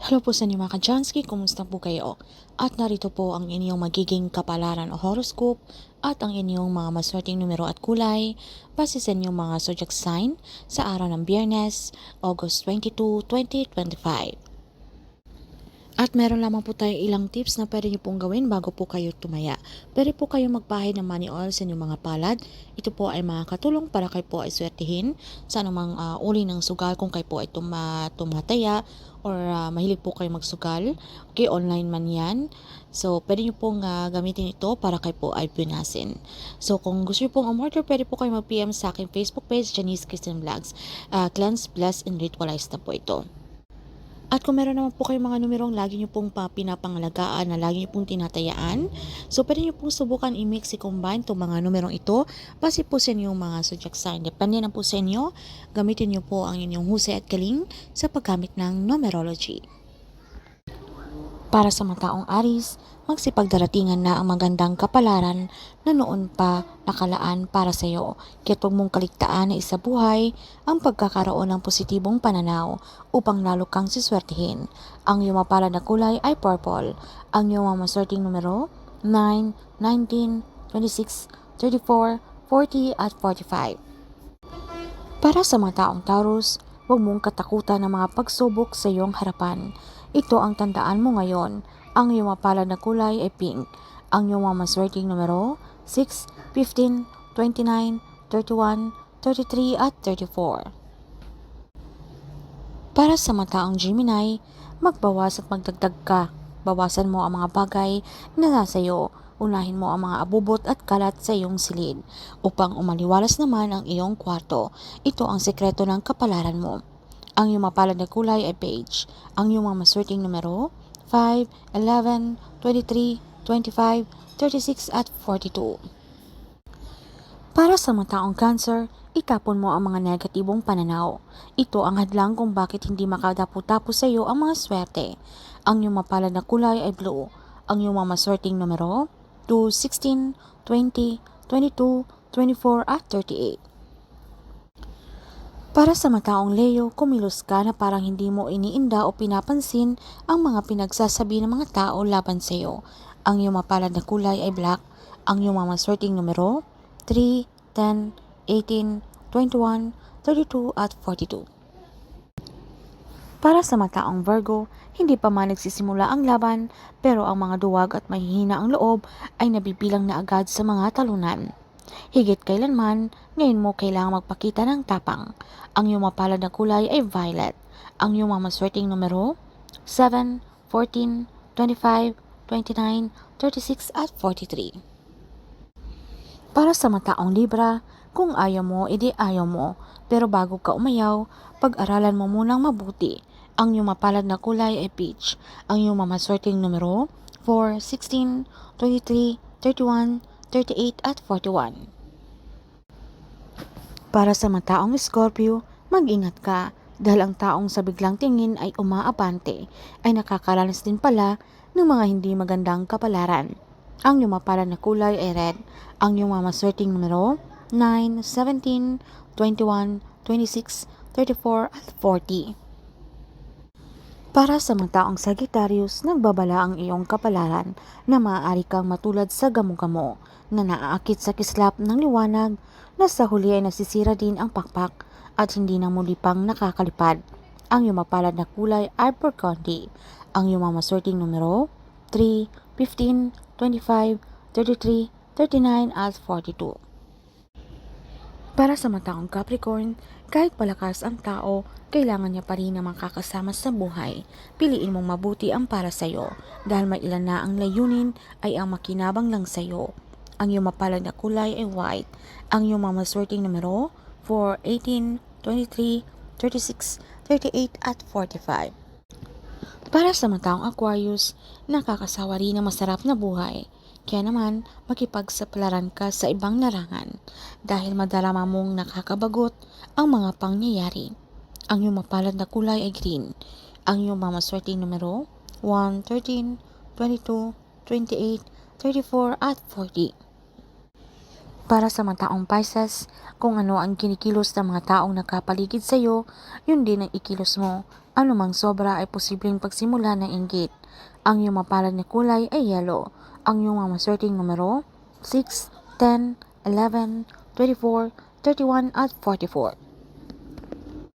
Hello po sa inyo mga ka-Jansky, kumusta po kayo? At narito po ang inyong magiging kapalaran o horoscope at ang inyong mga maswerteng numero at kulay base sa inyong mga zodiac sign sa araw ng Biyernes, August 22, 2025. At meron lamang po tayo ilang tips na pwede nyo pong gawin bago po kayo tumaya. Pwede po kayo magbahay ng money oil sa inyong mga palad. Ito po ay makakatulong para kayo po ay swertihin sa anumang ah, uri ng sugal kung kayo po ay tuma, tumataya or ah, mahilig po kayo magsugal. Okay, online man yan. So, pwede nyo pong ah, gamitin ito para kayo po ay pinasin. So, kung gusto nyo pong umorder, pwede po kayo mag-PM sa aking Facebook page, Janice Christian Vlogs. Ah, cleanse, bless, and ritualize na po ito. At kung meron naman po kayong mga numerong lagi nyo pong pa pinapangalagaan na lagi nyo pong tinatayaan, so pwede nyo pong subukan i-mix, i-combine itong mga numerong ito base po sa inyong mga zodiac sign. Depende na po sa inyo, gamitin nyo po ang inyong husay at galing sa paggamit ng numerology. Para sa mga taong Aris, magsipagdaratingan na ang magandang kapalaran na noon pa nakalaan para sa iyo. Kaya't huwag mong kaligtaan na isa buhay ang pagkakaroon ng positibong pananaw upang lalo kang siswertihin. Ang iyong mapalad na kulay ay purple. Ang iyong mga maswerteng numero 9, 19, 26, 34, 40 at 45. Para sa mga taong Taurus, huwag mong katakutan ng mga pagsubok sa iyong harapan. Ito ang tandaan mo ngayon. Ang iyong mapalad na kulay ay pink. Ang iyong mga maswerteng numero 6, 15, 29, 31, 33 at 34. Para sa mga taong Gemini, magbawas at magdagdag ka. Bawasan mo ang mga bagay na nasa iyo. Unahin mo ang mga abubot at kalat sa iyong silid upang umaliwalas naman ang iyong kwarto. Ito ang sekreto ng kapalaran mo. Ang iyong mapalad na kulay ay beige. Ang iyong mga maswerteng numero 5, 11, 23, 25, 36 at 42. Para sa mga taong cancer, itapon mo ang mga negatibong pananaw. Ito ang hadlang kung bakit hindi makadapo-tapos sa iyo ang mga swerte. Ang iyong mapalad na kulay ay blue. Ang iyong mga maswerteng numero 2, 16, 20, 22, 24 at 38. Para sa mga taong Leo, kumilos ka na parang hindi mo iniinda o pinapansin ang mga pinagsasabi ng mga tao laban sa iyo. Ang iyong mapalad na kulay ay black. Ang iyong mga maswerteng numero 3, 10, 18, 21, 32 at 42. Para sa mga taong Virgo, hindi pa man nagsisimula ang laban pero ang mga duwag at mahihina ang loob ay nabibilang na agad sa mga talunan. Higit kailanman, ngayon mo kailangang magpakita ng tapang. Ang iyong mapalad na kulay ay violet. Ang iyong mga maswerteng numero 7, 14, 25, 29, 36 at 43. Para sa mga taong Libra, kung ayaw mo, edi ayaw mo. Pero bago ka umayaw, pag-aralan mo munang mabuti. Ang iyong mapalad na kulay ay peach. Ang iyong mamaswerteng numero 4, 16, 23, 31, 38 at 41. Para sa mga taong Scorpio, mag-ingat ka dahil ang taong sa biglang tingin ay umaabante ay nakakaranas din pala ng mga hindi magandang kapalaran. Ang iyong mapalad na kulay ay red. Ang iyong mga maswerteng numero 9, 17, 21, 26, 34 at 40. Para sa mga taong Sagittarius, nagbabala ang iyong kapalaran na maaari kang matulad sa gamo-gamo na naaakit sa kislap ng liwanag na sa huli ay nasisira din ang pakpak at hindi na muli pang nakakalipad. Ang iyong mapalad na kulay ay burgundy. Ang iyong mga maswerteng numero 3, 15, 25, 33, 39 at 42. Para sa mga taong Capricorn, kahit palakas ang tao, kailangan niya pa rin na makakasama sa buhay. Piliin mong mabuti ang para sa iyo dahil may ilan na ang layunin ay ang makinabang lang sa iyo. Ang iyong mapalad na kulay ay white. Ang iyong mga maswerteng numero 4, 18, 23, 36, 38 at 45. Para sa mga taong Aquarius, nakakasawa rin ang masarap na buhay. Kaya naman, makipagsapalaran ka sa ibang larangan dahil madarama mong nakakabagot ang mga pangyayari. Ang iyong mapalad na kulay ay green. Ang iyong mga maswerteng numero 1, 13, 22, 28, 34 at 40. Para sa mga taong Pisces, kung ano ang kinikilos ng mga taong nakapaligid sa iyo, yun din ang ikilos mo Anumang sobra ay posibleng pagsimula ng inggit. Ang iyong mapalad na kulay ay yellow. Ang iyong mga maswerteng numero 6, 10, 11, 24, 31 at 44.